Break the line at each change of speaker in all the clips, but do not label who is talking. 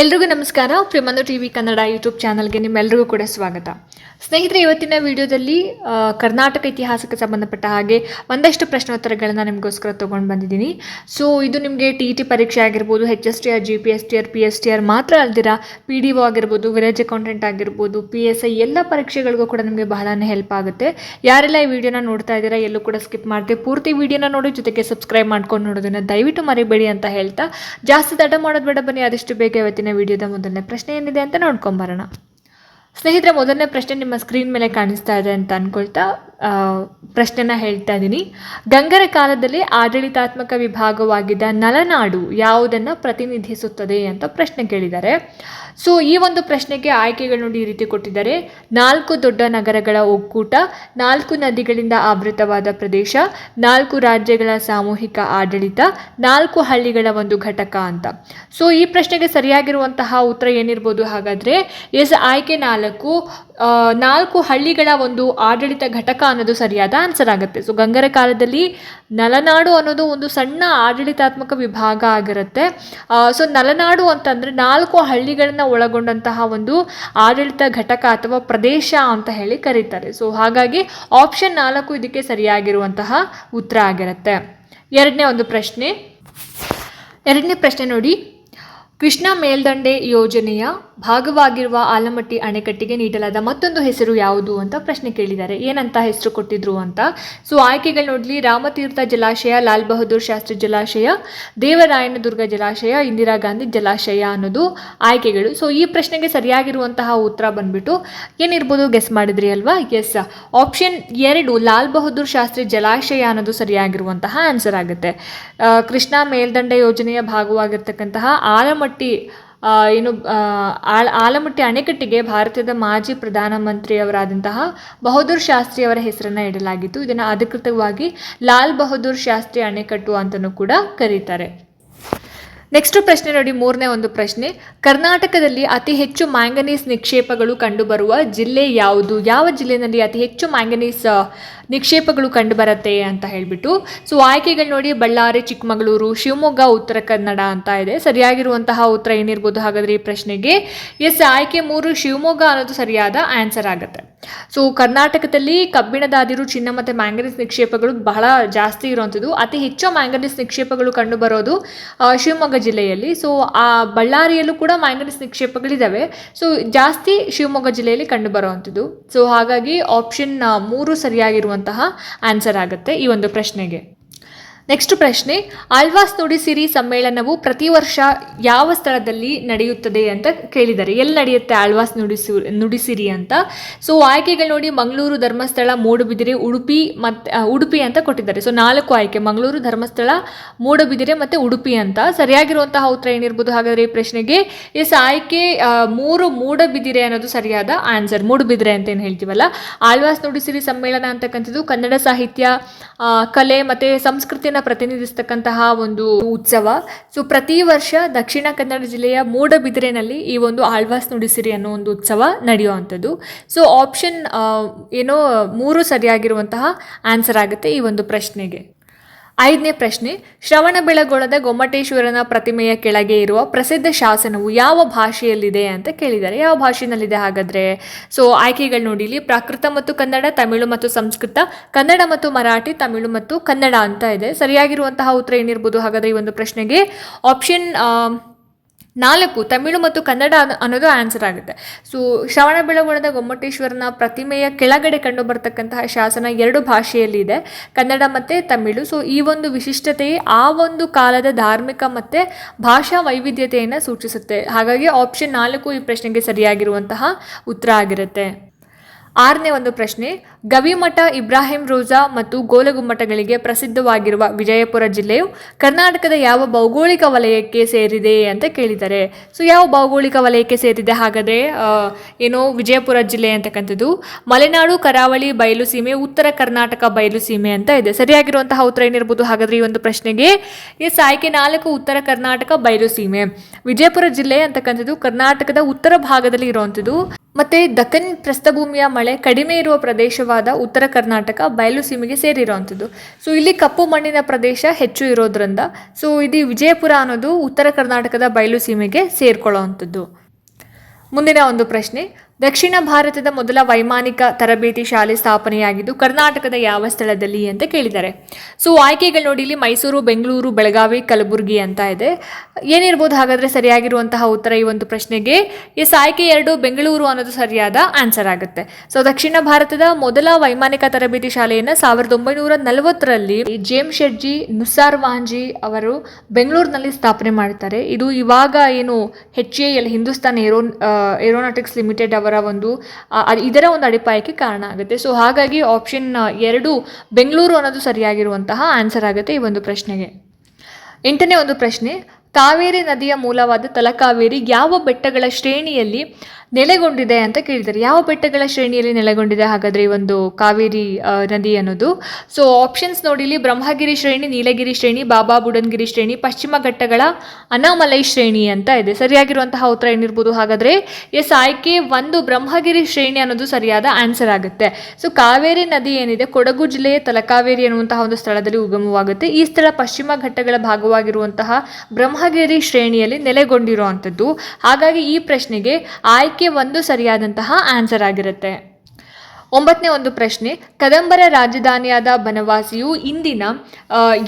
ಎಲ್ರಿಗೂ ನಮಸ್ಕಾರ. ಪ್ರಿಮಂದು ಟಿ ವಿ ಕನ್ನಡ ಯೂಟ್ಯೂಬ್ ಚಾನಲ್ಗೆ ನಿಮ್ಮೆಲ್ಲರಿಗೂ ಕೂಡ ಸ್ವಾಗತ. ಸ್ನೇಹಿತರೆ, ಇವತ್ತಿನ ವಿಡಿಯೋದಲ್ಲಿ ಕರ್ನಾಟಕ ಇತಿಹಾಸಕ್ಕೆ ಸಂಬಂಧಪಟ್ಟ ಹಾಗೆ ಒಂದಷ್ಟು ಪ್ರಶ್ನೋತ್ತರಗಳನ್ನು ನಿಮಗೋಸ್ಕರ ತೊಗೊಂಡು ಬಂದಿದ್ದೀನಿ. ಸೊ ಇದು ನಿಮಗೆ ಟಿ ಟಿ ಪರೀಕ್ಷೆ ಆಗಿರ್ಬೋದು H S T R G P S T R P S T R ಮಾತ್ರ ಅಲ್ದಿರ ಪಿ ಡಿ ಒ ಆಗಿರ್ಬೋದು ವಿಲೇಜ್ ಅಕೌಂಟೆಂಟ್ ಆಗಿರ್ಬೋದು ಪಿ ಎಸ್ ಐ ಎಲ್ಲ ಪರೀಕ್ಷೆಗಳಿಗೂ ಕೂಡ ನಿಮಗೆ ಬಹಳನೇ ಹೆಲ್ಪ್ ಆಗುತ್ತೆ. ಯಾರೆಲ್ಲ ಈ ವಿಡಿಯೋನ ನೋಡ್ತಾ ಇದ್ದೀರಾ, ಎಲ್ಲೂ ಕೂಡ ಸ್ಕಿಪ್ ಮಾಡದೆ, ಪೂರ್ತಿ ವಿಡಿಯೋನ ನೋಡಿ ಜೊತೆಗೆ ಸಬ್ಸ್ಕ್ರೈಬ್ ಮಾಡ್ಕೊಂಡು ನೋಡೋದನ್ನು ದಯವಿಟ್ಟು ಮರಿಬೇಡಿ ಅಂತ ಹೇಳ್ತಾ, ಜಾಸ್ತಿ ತಡ ಮಾಡೋದು ಬೇಡ ಬನ್ನಿ, ಆದಷ್ಟು ಬೇಗ ಇವತ್ತಿನ ವಿಡಿಯೋದ ಮೊದಲನೇ ಪ್ರಶ್ನೆ ಏನಿದೆ ಅಂತ ನೋಡ್ಕೊಂಬರೋಣ ಸ್ನೇಹಿತರೆ ಮೊದಲನೇ ಪ್ರಶ್ನೆ ನಿಮ್ಮ ಸ್ಕ್ರೀನ್ ಮೇಲೆ ಕಾಣಿಸ್ತಾ ಇದೆ ಅಂತ ಅನ್ಕೊಳ್ತಾ ಆ, ಪ್ರಶ್ನೆನ ಹೇಳ್ತಾ ಇದ್ದೀನಿ ಗಂಗರ ಕಾಲದಲ್ಲಿ ಆಡಳಿತಾತ್ಮಕ ವಿಭಾಗವಾಗಿದ್ದ ನಲನಾಡು ಯಾವುದನ್ನು ಪ್ರತಿನಿಧಿಸುತ್ತದೆ ಅಂತ ಪ್ರಶ್ನೆ ಕೇಳಿದ್ದಾರೆ. ಸೊ ಈ ಒಂದು ಪ್ರಶ್ನೆಗೆ ಆಯ್ಕೆಗಳು ನೋಡಿ ಈ ರೀತಿ ಕೊಟ್ಟಿದ್ದಾರೆ. ನಾಲ್ಕು ದೊಡ್ಡ ನಗರಗಳ ಒಕ್ಕೂಟ, ನಾಲ್ಕು ನದಿಗಳಿಂದ ಆವೃತವಾದ ಪ್ರದೇಶ, ನಾಲ್ಕು ರಾಜ್ಯಗಳ ಸಾಮೂಹಿಕ ಆಡಳಿತ, ನಾಲ್ಕು ಹಳ್ಳಿಗಳ ಒಂದು ಘಟಕ ಅಂತ. ಸೊ ಈ ಪ್ರಶ್ನೆಗೆ ಸರಿಯಾಗಿರುವಂತಹ ಉತ್ತರ ಏನಿರ್ಬೋದು ಹಾಗಾದರೆ, ಎಸ್ ಆಯ್ಕೆ ನಾಲ್ಕು ನಾಲ್ಕು ಹಳ್ಳಿಗಳ ಒಂದು ಆಡಳಿತ ಘಟಕ ಅನ್ನೋದು ಸರಿಯಾದ ಆನ್ಸರ್ ಆಗುತ್ತೆ. ಸೊ ಗಂಗರ ಕಾಲದಲ್ಲಿ ನಲನಾಡು ಅನ್ನೋದು ಒಂದು ಸಣ್ಣ ಆಡಳಿತಾತ್ಮಕ ವಿಭಾಗ ಆಗಿರುತ್ತೆ. ಸೊ ನಲನಾಡು ಅಂತಂದರೆ ನಾಲ್ಕು ಹಳ್ಳಿಗಳನ್ನ ಒಳಗೊಂಡಂತಹ ಒಂದು ಆಡಳಿತ ಘಟಕ ಅಥವಾ ಪ್ರದೇಶ ಅಂತ ಹೇಳಿ ಕರೀತಾರೆ. ಸೊ ಹಾಗಾಗಿ ಆಪ್ಷನ್ ನಾಲ್ಕು ಇದಕ್ಕೆ ಸರಿಯಾಗಿರುವಂತಹ ಉತ್ತರ ಆಗಿರುತ್ತೆ. ಎರಡನೇ ಒಂದು ಪ್ರಶ್ನೆ. ಎರಡನೇ ಪ್ರಶ್ನೆ ನೋಡಿ. ಕೃಷ್ಣ ಮೇಲ್ದಂಡೆ ಯೋಜನೆಯ ಭಾಗವಾಗಿರುವ ಆಲಮಟ್ಟಿ ಅಣೆಕಟ್ಟಿಗೆ ನೀಡಲಾದ ಮತ್ತೊಂದು ಹೆಸರು ಯಾವುದು ಅಂತ ಪ್ರಶ್ನೆ ಕೇಳಿದ್ದಾರೆ. ಏನಂತ ಹೆಸರು ಕೊಟ್ಟಿದ್ರು ಅಂತ? ಸೊ, ಆಯ್ಕೆಗಳು ನೋಡಲಿ. ರಾಮತೀರ್ಥ ಜಲಾಶಯ, ಲಾಲ್ ಬಹದ್ದೂರ್ ಶಾಸ್ತ್ರಿ ಜಲಾಶಯ, ದೇವರಾಯನದುರ್ಗ ಜಲಾಶಯ, ಇಂದಿರಾ ಗಾಂಧಿ ಜಲಾಶಯ ಅನ್ನೋದು ಆಯ್ಕೆಗಳು. ಸೊ, ಈ ಪ್ರಶ್ನೆಗೆ ಸರಿಯಾಗಿರುವಂತಹ ಉತ್ತರ ಬಂದ್ಬಿಟ್ಟು ಏನಿರ್ಬೋದು ಗೆಸ್ ಮಾಡಿದ್ರಿ ಅಲ್ವಾ? ಎಸ್ ಆಪ್ಷನ್ ಎರಡು, ಲಾಲ್ ಬಹದ್ದೂರ್ ಶಾಸ್ತ್ರಿ ಜಲಾಶಯ ಅನ್ನೋದು ಸರಿಯಾಗಿರುವಂತಹ ಆನ್ಸರ್ ಆಗುತ್ತೆ. ಕೃಷ್ಣ ಮೇಲ್ದಂಡೆ ಯೋಜನೆಯ ಭಾಗವಾಗಿರ್ತಕ್ಕಂತಹ ಆಲಮಟ್ಟಿ ಆ, ಏನು ಆಲಮಟ್ಟಿ ಅಣೆಕಟ್ಟಿಗೆ ಭಾರತದ ಮಾಜಿ ಪ್ರಧಾನಮಂತ್ರಿಯವರಾದಂತಹ ಬಹದ್ದೂರ್ ಶಾಸ್ತ್ರಿ ಅವರ ಹೆಸರನ್ನು ಇಡಲಾಗಿತ್ತು. ಇದನ್ನು ಅಧಿಕೃತವಾಗಿ ಲಾಲ್ ಬಹದ್ದೂರ್ ಶಾಸ್ತ್ರಿ ಅಣೆಕಟ್ಟು ಅಂತಲೂ ಕೂಡ ಕರೀತಾರೆ. ನೆಕ್ಸ್ಟ್ ಪ್ರಶ್ನೆ ನೋಡಿ ಮೂರನೇ ಒಂದು ಪ್ರಶ್ನೆ. ಕರ್ನಾಟಕದಲ್ಲಿ ಅತಿ ಹೆಚ್ಚು ಮ್ಯಾಂಗನೀಸ್ ನಿಕ್ಷೇಪಗಳು ಕಂಡುಬರುವ ಜಿಲ್ಲೆ ಯಾವುದು? ಯಾವ ಜಿಲ್ಲೆಯಲ್ಲಿ ಅತಿ ಹೆಚ್ಚು ಮ್ಯಾಂಗನೀಸ್ ನಿಕ್ಷೇಪಗಳು ಕಂಡುಬರುತ್ತೆ ಅಂತ ಹೇಳಿಬಿಟ್ಟು. ಸೊ ಆಯ್ಕೆಗಳು ನೋಡಿ ಬಳ್ಳಾರಿ, ಚಿಕ್ಕಮಗಳೂರು, ಶಿವಮೊಗ್ಗ, ಉತ್ತರ ಕನ್ನಡ ಅಂತ ಇದೆ. ಸರಿಯಾಗಿರುವಂತಹ ಉತ್ತರ ಏನಿರ್ಬೋದು ಹಾಗಾದ್ರೆ ಈ ಪ್ರಶ್ನೆಗೆ? ಎಸ್ ಆಯ್ಕೆ ಮೂರು ಶಿವಮೊಗ್ಗ ಅನ್ನೋದು ಸರಿಯಾದ ಆನ್ಸರ್ ಆಗುತ್ತೆ. ಸೊ ಕರ್ನಾಟಕದಲ್ಲಿ ಕಬ್ಬಿಣದಾದಿರು, ಚಿನ್ನ ಮತ್ತು ಮ್ಯಾಂಗನೀಸ್ ನಿಕ್ಷೇಪಗಳು ಬಹಳ ಜಾಸ್ತಿ ಇರುವಂಥದ್ದು. ಅತಿ ಹೆಚ್ಚು ಮ್ಯಾಂಗನೀಸ್ ನಿಕ್ಷೇಪಗಳು ಕಂಡುಬರೋದು ಶಿವಮೊಗ್ಗ ಜಿಲ್ಲೆಯಲ್ಲಿ. ಸೊ ಆ, ಬಳ್ಳಾರಿಯಲ್ಲೂ ಕೂಡ ಮ್ಯಾಂಗನೀಸ್ ನಿಕ್ಷೇಪಗಳಿದ್ದಾವೆ ಸೊ ಜಾಸ್ತಿ ಶಿವಮೊಗ್ಗ ಜಿಲ್ಲೆಯಲ್ಲಿ ಕಂಡುಬರುವಂಥದ್ದು. ಸೊ ಹಾಗಾಗಿ ಆಪ್ಷನ್ ಮೂರು ಸರಿಯಾಗಿರುವಂತಹ ಆನ್ಸರ್ ಆಗುತ್ತೆ ಈ ಒಂದು ಪ್ರಶ್ನೆಗೆ. ನೆಕ್ಸ್ಟ್ ಪ್ರಶ್ನೆ, ಆಳ್ವಾಸ್ ನುಡಿಸಿರಿ ಸಮ್ಮೇಳನವು ಪ್ರತಿ ವರ್ಷ ಯಾವ ಸ್ಥಳದಲ್ಲಿ ನಡೆಯುತ್ತದೆ ಅಂತ ಕೇಳಿದ್ದಾರೆ ಎಲ್ಲಿ ನಡೆಯುತ್ತೆ ಆಳ್ವಾಸ್ ನುಡಿಸಿ ನುಡಿಸಿರಿ ಅಂತ? ಸೊ ಆಯ್ಕೆಗಳು ನೋಡಿ ಮಂಗಳೂರು ಧರ್ಮಸ್ಥಳ ಮೂಡುಬಿದಿರೆ ಉಡುಪಿ ಮತ್ತು ಉಡುಪಿ ಅಂತ ಕೊಟ್ಟಿದ್ದಾರೆ. ಸೊ ನಾಲ್ಕು ಆಯ್ಕೆ, ಮಂಗಳೂರು ಧರ್ಮಸ್ಥಳ ಮೂಡುಬಿದಿರೆ ಮತ್ತು ಉಡುಪಿ ಅಂತ. ಸರಿಯಾಗಿರುವಂತಹ ಉತ್ತರ ಏನಿರ್ಬೋದು? ಹಾಗಾದರೆ ಈ ಪ್ರಶ್ನೆಗೆ, ಎಸ್, ಆಯ್ಕೆ ಮೂರು ಮೂಡಬಿದಿರೆ ಅನ್ನೋದು ಸರಿಯಾದ ಆನ್ಸರ್. ಮೂಡುಬಿದಿರೆ ಅಂತ ಏನು ಹೇಳ್ತೀವಲ್ಲ? ಆಳ್ವಾಸ್ ನುಡಿಸಿರಿ ಸಮ್ಮೇಳನ ಅಂತಕ್ಕಂಥದ್ದು ಕನ್ನಡ ಸಾಹಿತ್ಯ ಕಲೆ ಮತ್ತು ಸಂಸ್ಕೃತಿನ ಪ್ರತಿನಿಧಿಸ್ತಕ್ಕಂತಹ ಒಂದು ಉತ್ಸವ. ಸೊ ಪ್ರತಿ ವರ್ಷ ದಕ್ಷಿಣ ಕನ್ನಡ ಜಿಲ್ಲೆಯ ಮೂಡಬಿದಿರೆನಲ್ಲಿ ಈ ಒಂದು ಆಳ್ವಾಸ್ ನುಡಿಸಿರಿ ಅನ್ನೋ ಒಂದು ಉತ್ಸವ ನಡೆಯುವಂಥದ್ದು. ಸೊ ಆಪ್ಷನ್ ಏನೋ ಮೂರು ಸರಿಯಾಗಿರುವಂತಹ ಆನ್ಸರ್ ಆಗುತ್ತೆ ಈ ಒಂದು ಪ್ರಶ್ನೆಗೆ. ಐದನೇ ಪ್ರಶ್ನೆ ಶ್ರವಣಬೆಳಗೊಳದ ಗೊಮ್ಮಟೇಶ್ವರನ ಪ್ರತಿಮೆಯ ಕೆಳಗೆ ಇರುವ ಪ್ರಸಿದ್ಧ ಶಾಸನವು ಯಾವ ಭಾಷೆಯಲ್ಲಿದೆ ಅಂತ ಕೇಳಿದ್ದಾರೆ. ಯಾವ ಭಾಷೆಯಲ್ಲಿದೆ ಹಾಗಾದರೆ? ಸೊ ಆಯ್ಕೆಗಳು ನೋಡಿ, ಇಲ್ಲಿ ಪ್ರಾಕೃತ ಮತ್ತು ಕನ್ನಡ, ತಮಿಳು ಮತ್ತು ಸಂಸ್ಕೃತ, ಕನ್ನಡ ಮತ್ತು ಮರಾಠಿ, ತಮಿಳು ಮತ್ತು ಕನ್ನಡ ಅಂತ ಇದೆ. ಸರಿಯಾಗಿರುವಂತಹ ಉತ್ತರ ಏನಿರ್ಬೋದು ಹಾಗಾದ್ರೆ ಈ ಒಂದು ಪ್ರಶ್ನೆಗೆ? ಆಪ್ಷನ್ ನಾಲ್ಕು, ತಮಿಳು ಮತ್ತು ಕನ್ನಡ ಅನ್ನ- ಅನ್ನೋದು ಆನ್ಸರ್ ಆಗುತ್ತೆ. ಸೊ ಶ್ರವಣಬೆಳಗೊಳದ ಗೊಮ್ಮಟೇಶ್ವರನ ಪ್ರತಿಮೆಯ ಕೆಳಗಡೆ ಕಂಡು ಬರ್ತಕ್ಕಂತಹ ಶಾಸನ ಎರಡು ಭಾಷೆಯಲ್ಲಿ ಇದೆ. ಕನ್ನಡ ಮತ್ತು ತಮಿಳು. ಸೊ ಈ ಒಂದು ವಿಶಿಷ್ಟತೆಯೇ ಆ ಒಂದು ಕಾಲದ ಧಾರ್ಮಿಕ ಮತ್ತು ಭಾಷಾ ವೈವಿಧ್ಯತೆಯನ್ನು ಸೂಚಿಸುತ್ತೆ. ಹಾಗಾಗಿ ಆಪ್ಷನ್ ನಾಲ್ಕು ಈ ಪ್ರಶ್ನೆಗೆ ಸರಿಯಾಗಿರುವಂತಹ ಉತ್ತರ ಆಗಿರುತ್ತೆ. ಆರನೇ ಒಂದು ಪ್ರಶ್ನೆ, ಗವಿಮಠ, ಇಬ್ರಾಹಿಂ ರೋಜಾ ಮತ್ತು ಗೋಲಗುಮ್ಮಟಗಳಿಗೆ ಪ್ರಸಿದ್ಧವಾಗಿರುವ ವಿಜಯಪುರ ಜಿಲ್ಲೆಯು ಕರ್ನಾಟಕದ ಯಾವ ಭೌಗೋಳಿಕ ವಲಯಕ್ಕೆ ಸೇರಿದೆ ಅಂತ ಕೇಳಿದ್ದಾರೆ ಸೊ ಯಾವ ಭೌಗೋಳಿಕ ವಲಯಕ್ಕೆ ಸೇರಿದೆ ಹಾಗಾದರೆ ಏನೋ ವಿಜಯಪುರ ಜಿಲ್ಲೆ ಅಂತಕ್ಕಂಥದ್ದು. ಮಲೆನಾಡು, ಕರಾವಳಿ, ಬಯಲು ಸೀಮೆ, ಉತ್ತರ ಕರ್ನಾಟಕ ಬಯಲು ಸೀಮೆ ಅಂತ ಇದೆ. ಸರಿಯಾಗಿರುವಂತಹ ಉತ್ತರ ಏನಿರ್ಬೋದು ಹಾಗಾದರೆ ಈ ಒಂದು ಪ್ರಶ್ನೆಗೆ? ಎಸ್ ಆಯ್ಕೆ ನಾಲ್ಕು ಉತ್ತರ ಕರ್ನಾಟಕ ಬಯಲು ಸೀಮೆ. ವಿಜಯಪುರ ಜಿಲ್ಲೆ ಅಂತಕ್ಕಂಥದ್ದು ಕರ್ನಾಟಕದ ಉತ್ತರ ಭಾಗದಲ್ಲಿ ಇರುವಂಥದ್ದು. ಮತ್ತೆ ದಕ್ಕನ್ ಪ್ರಸ್ಥಭೂಮಿಯ ಮಳೆ ಕಡಿಮೆ ಇರುವ ಪ್ರದೇಶವಾದ ಉತ್ತರ ಕರ್ನಾಟಕ ಬಯಲು ಸೀಮೆಗೆ ಸೇರಿರುವಂಥದ್ದು ಸೊ ಇಲ್ಲಿ ಕಪ್ಪು ಮಣ್ಣಿನ ಪ್ರದೇಶ ಹೆಚ್ಚು ಇರೋದ್ರಿಂದ ಸೊ ಇದು ವಿಜಯಪುರ ಅನ್ನೋದು ಉತ್ತರ ಕರ್ನಾಟಕದ ಬಯಲು ಸೀಮೆಗೆ ಮುಂದಿನ ಒಂದು ಪ್ರಶ್ನೆ ದಕ್ಷಿಣ ಭಾರತದ ಮೊದಲ ವೈಮಾನಿಕ ತರಬೇತಿ ಶಾಲೆ ಸ್ಥಾಪನೆಯಾಗಿದ್ದು ಕರ್ನಾಟಕದ ಯಾವ ಸ್ಥಳದಲ್ಲಿ ಅಂತ ಕೇಳಿದ್ದಾರೆ. ಸೊ ಆಯ್ಕೆಗಳು ನೋಡಿ, ಇಲ್ಲಿ ಮೈಸೂರು, ಬೆಂಗಳೂರು, ಬೆಳಗಾವಿ, ಕಲಬುರಗಿ ಅಂತ ಇದೆ. ಏನಿರ್ಬೋದು ಹಾಗಾದರೆ ಸರಿಯಾಗಿರುವಂತಹ ಉತ್ತರ ಈ ಒಂದು ಪ್ರಶ್ನೆಗೆ? ಎಸ್ ಆಯ್ಕೆ ಎರಡು, ಬೆಂಗಳೂರು ಅನ್ನೋದು ಸರಿಯಾದ ಆನ್ಸರ್ ಆಗುತ್ತೆ. ಸೊ ದಕ್ಷಿಣ ಭಾರತದ ಮೊದಲ ವೈಮಾನಿಕ ತರಬೇತಿ ಶಾಲೆಯನ್ನು ಸಾವಿರದ ಒಂಬೈನೂರ ನಲವತ್ತರಲ್ಲಿ ಜೇಮ್ ಶೆಟ್ಜಿ ನುಸಾರ್ ವಾಂಜಿ ಅವರು ಬೆಂಗಳೂರಿನಲ್ಲಿ ಸ್ಥಾಪನೆ ಮಾಡ್ತಾರೆ. ಇದು ಇವಾಗ ಏನು H A L Hindustan aero aeronautics limited ಅವರ ಒಂದು ಇದರ ಒಂದು ಅಡಿಪಾಯಕ್ಕೆ ಕಾರಣ ಆಗುತ್ತೆ. ಸೊ ಹಾಗಾಗಿ ಆಪ್ಷನ್ ಎರಡು ಬೆಂಗಳೂರು ಅನ್ನೋದು ಸರಿಯಾಗಿರುವಂತಹ ಆನ್ಸರ್ ಆಗುತ್ತೆ ಈ ಒಂದು ಪ್ರಶ್ನೆಗೆ. ಎಂಟನೇ ಒಂದು ಪ್ರಶ್ನೆ ಕಾವೇರಿ ನದಿಯ ಮೂಲವಾದ ತಲಕಾವೇರಿ ಯಾವ ಬೆಟ್ಟಗಳ ಶ್ರೇಣಿಯಲ್ಲಿ ನೆಲೆಗೊಂಡಿದೆ ಅಂತ ಕೇಳಿದ್ದಾರೆ. ಯಾವ ಬೆಟ್ಟಗಳ ಶ್ರೇಣಿಯಲ್ಲಿ ನೆಲೆಗೊಂಡಿದೆ ಹಾಗಾದರೆ ಈ ಒಂದು ಕಾವೇರಿ ನದಿ ಅನ್ನೋದು? ಸೊ ಆಪ್ಷನ್ಸ್ ನೋಡಿ ಇಲ್ಲಿ ಬ್ರಹ್ಮಗಿರಿ ಶ್ರೇಣಿ, ನೀಲಗಿರಿ ಶ್ರೇಣಿ, ಬಾಬಾ ಬುಡನ್ಗಿರಿ ಶ್ರೇಣಿ, ಪಶ್ಚಿಮ ಘಟ್ಟಗಳ ಅನಾಮಲೈ ಶ್ರೇಣಿ ಅಂತ ಇದೆ. ಸರಿಯಾಗಿರುವಂತಹ ಉತ್ತರ ಏನಿರ್ಬೋದು ಹಾಗಾದರೆ? ಎಸ್ ಆಯ್ಕೆ ಒಂದು ಬ್ರಹ್ಮಗಿರಿ ಶ್ರೇಣಿ ಅನ್ನೋದು ಸರಿಯಾದ ಆನ್ಸರ್ ಆಗುತ್ತೆ. ಸೊ ಕಾವೇರಿ ನದಿ ಏನಿದೆ? ಕೊಡಗು ಜಿಲ್ಲೆಯ ತಲಕಾವೇರಿ ಅನ್ನುವಂತಹ ಒಂದು ಸ್ಥಳದಲ್ಲಿ ಉಗಮವಾಗುತ್ತೆ. ಈ ಸ್ಥಳ ಪಶ್ಚಿಮ ಘಟ್ಟಗಳ ಭಾಗವಾಗಿರುವಂತಹ ಬ್ರಹ್ಮಗಿರಿ ಶ್ರೇಣಿಯಲ್ಲಿ ನೆಲೆಗೊಂಡಿರುವಂಥದ್ದು. ಹಾಗಾಗಿ ಈ ಪ್ರಶ್ನೆಗೆ ಆಯ್ಕೆ ಒಂದು ಸರಿಯಾದಂತಹ ಆನ್ಸರ್ ಆಗಿರುತ್ತೆ. ಒಂಬತ್ತನೇ ಒಂದು ಪ್ರಶ್ನೆ, ಕದಂಬರ ರಾಜಧಾನಿಯಾದ ಬನವಾಸಿಯು ಇಂದಿನ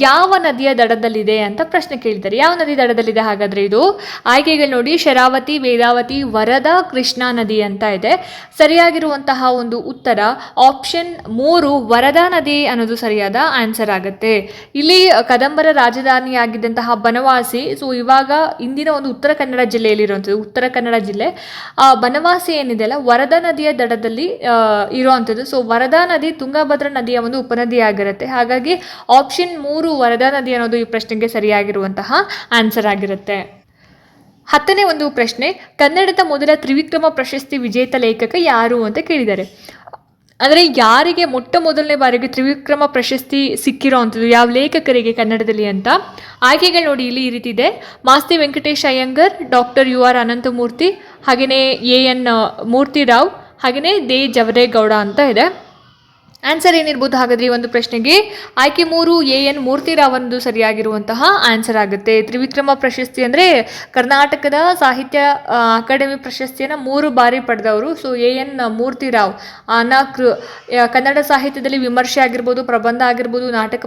ಯಾವ ನದಿಯ ದಡದಲ್ಲಿದೆ ಅಂತ ಪ್ರಶ್ನೆ ಕೇಳಿದ್ದಾರೆ. ಯಾವ ನದಿ ದಡದಲ್ಲಿದೆ ಹಾಗಾದರೆ ಇದು? ಆಯ್ಕೆಗಳು ನೋಡಿ, ಶರಾವತಿ, ವೇದಾವತಿ, ವರದಾ, ಕೃಷ್ಣಾ ನದಿ ಅಂತ ಇದೆ. ಸರಿಯಾಗಿರುವಂತಹ ಒಂದು ಉತ್ತರ ಆಪ್ಷನ್ ಮೂರು, ವರದಾ ನದಿ ಅನ್ನೋದು ಸರಿಯಾದ ಆನ್ಸರ್ ಆಗುತ್ತೆ. ಇಲ್ಲಿ ಕದಂಬರ ರಾಜಧಾನಿಯಾಗಿದ್ದಂತಹ ಬನವಾಸಿ ಸೊ ಇವಾಗ ಇಂದಿನ ಒಂದು ಉತ್ತರ ಕನ್ನಡ ಜಿಲ್ಲೆಯಲ್ಲಿರುವಂಥದ್ದು, ಉತ್ತರ ಕನ್ನಡ ಜಿಲ್ಲೆ. ಆ, ಬನವಾಸಿ ಏನಿದೆ ಅಲ್ಲ, ವರದಾ ನದಿಯ ದಡದಲ್ಲಿ ಇರುವಂಥದ್ದು. ಸೊ ವರದಾ ನದಿ ತುಂಗಭದ್ರಾ ನದಿಯ ಒಂದು ಉಪನದಿ ಆಗಿರುತ್ತೆ ಹಾಗಾಗಿ ಆಪ್ಷನ್ ಮೂರು ವರದಾ ನದಿ ಅನ್ನೋದು ಈ ಪ್ರಶ್ನೆಗೆ ಸರಿಯಾಗಿರುವಂತಹ ಆನ್ಸರ್ ಆಗಿರುತ್ತೆ. ಹತ್ತನೇ ಒಂದು ಪ್ರಶ್ನೆ, ಕನ್ನಡದ ಮೊದಲ ತ್ರಿವಿಕ್ರಮ ಪ್ರಶಸ್ತಿ ವಿಜೇತ ಲೇಖಕ ಯಾರು ಅಂತ ಕೇಳಿದ್ದಾರೆ. ಅಂದರೆ ಯಾರಿಗೆ ಮೊಟ್ಟ ಮೊದಲನೇ ಬಾರಿಗೆ ತ್ರಿವಿಕ್ರಮ ಪ್ರಶಸ್ತಿ ಸಿಕ್ಕಿರೋ ಅಂಥದ್ದು ಯಾವ ಲೇಖಕರಿಗೆ ಕನ್ನಡದಲ್ಲಿ ಅಂತ? ಆಯ್ಕೆಗಳು ನೋಡಿ, ಇಲ್ಲಿ ಈ ರೀತಿ ಇದೆ. Masti Venkatesh Iyengar, doctor U R Ananthamurthy, ಹಾಗೆಯೇ ಎ ಎನ್ ಮೂರ್ತಿರಾವ್ ಹಾಗೆಯೇ ದೇ ಜವರೇಗೌಡ ಅಂತ ಇದೆ. ಆನ್ಸರ್ ಏನಿರ್ಬೋದು ಹಾಗಾದ್ರೆ ಈ ಒಂದು ಪ್ರಶ್ನೆಗೆ? ಆಯ್ಕೆ ಮೂರು, ಎ ಎನ್ ಮೂರ್ತಿರಾವ್ ಅನ್ನೋದು ಸರಿಯಾಗಿರುವಂತಹ ಆನ್ಸರ್ ಆಗುತ್ತೆ. ತ್ರಿವಿಕ್ರಮ ಪ್ರಶಸ್ತಿ ಅಂದರೆ ಕರ್ನಾಟಕದ ಸಾಹಿತ್ಯ ಅಕಾಡೆಮಿ ಪ್ರಶಸ್ತಿಯನ್ನು ಮೂರು ಬಾರಿ ಪಡೆದವರು. ಸೊ ಎ ಎನ್ ಮೂರ್ತಿರಾವ್ ನಾಲ್ಕು ಕನ್ನಡ ಸಾಹಿತ್ಯದಲ್ಲಿ ವಿಮರ್ಶೆ ಆಗಿರ್ಬೋದು, ಪ್ರಬಂಧ ಆಗಿರ್ಬೋದು, ನಾಟಕ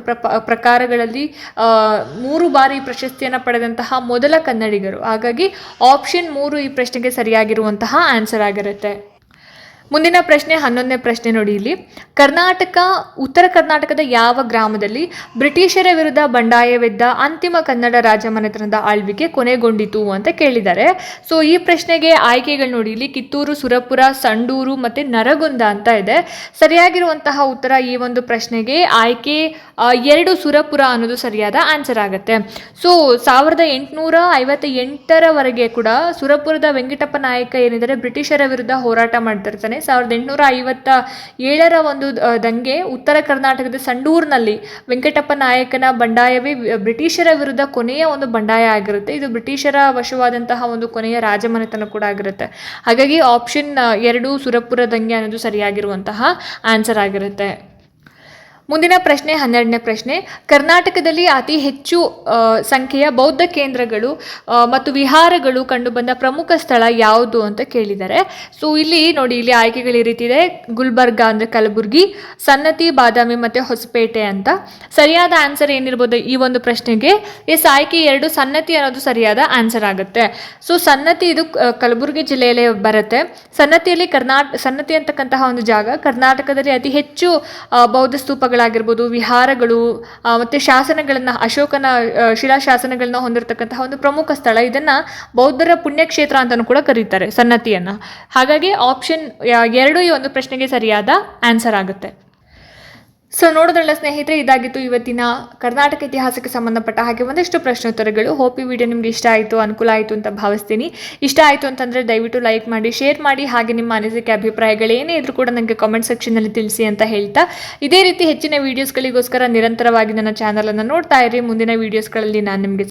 ಪ್ರಕಾರಗಳಲ್ಲಿ ಮೂರು ಬಾರಿ ಪ್ರಶಸ್ತಿಯನ್ನು ಪಡೆದಂತಹ ಮೊದಲ ಕನ್ನಡಿಗರು. ಹಾಗಾಗಿ ಆಪ್ಷನ್ ಮೂರು ಈ ಪ್ರಶ್ನೆಗೆ ಸರಿಯಾಗಿರುವಂತಹ ಆನ್ಸರ್ ಆಗಿರುತ್ತೆ. ಮುಂದಿನ ಪ್ರಶ್ನೆ, ಹನ್ನೊಂದನೇ ಪ್ರಶ್ನೆ ನೋಡಿ ಇಲ್ಲಿ. ಕರ್ನಾಟಕ, ಉತ್ತರ ಕರ್ನಾಟಕದ ಯಾವ ಗ್ರಾಮದಲ್ಲಿ ಬ್ರಿಟಿಷರ ವಿರುದ್ಧ ಬಂಡಾಯವೆದ್ದ ಅಂತಿಮ ಕನ್ನಡ ರಾಜಮನೆತನದ ಆಳ್ವಿಕೆ ಕೊನೆಗೊಂಡಿತು ಅಂತ ಕೇಳಿದ್ದಾರೆ. ಸೊ ಈ ಪ್ರಶ್ನೆಗೆ ಆಯ್ಕೆಗಳು ನೋಡಿ. ಇಲ್ಲಿ ಕಿತ್ತೂರು, ಸುರಪುರ, ಸಂಡೂರು ಮತ್ತು ನರಗುಂದ ಅಂತ ಇದೆ. ಸರಿಯಾಗಿರುವಂತಹ ಉತ್ತರ ಈ ಒಂದು ಪ್ರಶ್ನೆಗೆ ಆಯ್ಕೆ ಎರಡು ಸುರಪುರ ಅನ್ನೋದು ಸರಿಯಾದ ಆನ್ಸರ್ ಆಗುತ್ತೆ. ಸೊ ಸಾವಿರದ ಎಂಟುನೂರ ಐವತ್ತ ಎಂಟರವರೆಗೆ ಕೂಡ ಸುರಪುರದ ವೆಂಕಟಪ್ಪ ನಾಯಕ ಏನಿದ್ದಾರೆ, ಬ್ರಿಟಿಷರ ವಿರುದ್ಧ ಹೋರಾಟ ಮಾಡ್ತಿರ್ತಾನೆ. ಸಾವಿರದ ಎಂಟುನೂರ ಐವತ್ತ ಏಳರ ಒಂದು ದಂಗೆ ಉತ್ತರ ಕರ್ನಾಟಕದ ಸಂಡೂರಿನಲ್ಲಿ ವೆಂಕಟಪ್ಪ ನಾಯಕನ ಬಂಡಾಯವೇ ಬ್ರಿಟಿಷರ ವಿರುದ್ಧ ಕೊನೆಯ ಒಂದು ಬಂಡಾಯ ಆಗಿರುತ್ತೆ. ಇದು ಬ್ರಿಟಿಷರ ವಶವಾದಂತಹ ಒಂದು ಕೊನೆಯ ರಾಜಮನೆತನ ಕೂಡ ಆಗಿರುತ್ತೆ. ಹಾಗಾಗಿ ಆಪ್ಷನ್ ಎರಡು ಸುರಪುರ ದಂಗೆ ಅನ್ನೋದು ಸರಿಯಾಗಿರುವಂತಹ ಆನ್ಸರ್ ಆಗಿರುತ್ತೆ. ಮುಂದಿನ ಪ್ರಶ್ನೆ, ಹನ್ನೆರಡನೇ ಪ್ರಶ್ನೆ. ಕರ್ನಾಟಕದಲ್ಲಿ ಅತಿ ಹೆಚ್ಚು ಸಂಖ್ಯೆಯ ಬೌದ್ಧ ಕೇಂದ್ರಗಳು ಮತ್ತು ವಿಹಾರಗಳು ಕಂಡುಬಂದ ಪ್ರಮುಖ ಸ್ಥಳ ಯಾವುದು ಅಂತ ಕೇಳಿದ್ದಾರೆ ಸೊ ಇಲ್ಲಿ ನೋಡಿ, ಇಲ್ಲಿ ಆಯ್ಕೆಗಳು ಈ ರೀತಿ ಇದೆ. ಗುಲ್ಬರ್ಗ ಅಂದರೆ ಕಲಬುರ್ಗಿ, ಸನ್ನತಿ, ಬಾದಾಮಿ ಮತ್ತು ಹೊಸಪೇಟೆ ಅಂತ. ಸರಿಯಾದ ಆನ್ಸರ್ ಏನಿರ್ಬೋದು ಈ ಒಂದು ಪ್ರಶ್ನೆಗೆ? ಎಸ್, ಆಯ್ಕೆ ಎರಡು, ಸನ್ನತಿ ಅನ್ನೋದು ಸರಿಯಾದ ಆನ್ಸರ್ ಆಗುತ್ತೆ. ಸೊ ಸನ್ನತಿ ಇದು ಕಲಬುರಗಿ ಜಿಲ್ಲೆಯಲ್ಲೇ ಬರುತ್ತೆ. ಸನ್ನತಿಯಲ್ಲಿ ಕರ್ನಾಟ ಸನ್ನತಿ ಅಂತಕ್ಕಂತಹ ಒಂದು ಜಾಗ ಕರ್ನಾಟಕದಲ್ಲಿ ಅತಿ ಹೆಚ್ಚು ಬೌದ್ಧ ಬೌದ್ಧ ಸ್ತೂಪಗಳಾಗಿರ್ಬೋದು ವಿಹಾರಗಳು ಮತ್ತು ಶಾಸನಗಳನ್ನು, ಅಶೋಕನ ಶಿಲಾಶಾಸನಗಳನ್ನ ಹೊಂದಿರತಕ್ಕಂತಹ ಒಂದು ಪ್ರಮುಖ ಸ್ಥಳ. ಇದನ್ನ ಬೌದ್ಧರ ಪುಣ್ಯಕ್ಷೇತ್ರ ಅಂತಲೂ ಕೂಡ ಕರೀತಾರೆ ಸನ್ನತಿಯನ್ನ. ಹಾಗಾಗಿ ಆಪ್ಷನ್ ಎರಡೂ ಈ ಒಂದು ಪ್ರಶ್ನೆಗೆ ಸರಿಯಾದ ಆನ್ಸರ್ ಆಗುತ್ತೆ. ಸೊ ನೋಡೋದ್ರಲ್ಲ ಸ್ನೇಹಿತರೆ, ಇದಾಗಿತ್ತು ಇವತ್ತಿನ ಕರ್ನಾಟಕ ಇತಿಹಾಸಕ್ಕೆ ಸಂಬಂಧಪಟ್ಟ ಹಾಗೆ ಒಂದಷ್ಟು ಪ್ರಶ್ನೋತ್ತರಗಳು. ಹೋಪ್ ಈ ವಿಡಿಯೋ ನಿಮ್ಗೆ ಇಷ್ಟ ಆಯಿತು, ಅನುಕೂಲ ಆಯಿತು ಅಂತ ಭಾವಿಸ್ತೀನಿ. ಇಷ್ಟ ಆಯಿತು ಅಂತಂದರೆ ದಯವಿಟ್ಟು ಲೈಕ್ ಮಾಡಿ ಶೇರ್ ಮಾಡಿ, ಹಾಗೆ ನಿಮ್ಮ ಅನಿಸಿಕೆ, ಅಭಿಪ್ರಾಯಗಳು ಏನೇ ಇದ್ರೂ ಕೂಡ ನನಗೆ ಕಾಮೆಂಟ್ ಸೆಕ್ಷನಲ್ಲಿ ತಿಳಿಸಿ ಅಂತ ಹೇಳ್ತಾ. ಇದೇ ರೀತಿ ಹೆಚ್ಚಿನ ವೀಡಿಯೋಸ್ಗಳಿಗೋಸ್ಕರ ನಿರಂತರವಾಗಿ ನನ್ನ ಚಾನಲನ್ನು ನೋಡ್ತಾ ಇರಿ. ಮುಂದಿನ ವೀಡಿಯೋಸ್ಗಳಲ್ಲಿ ನಾನು ನಿಮಗೆ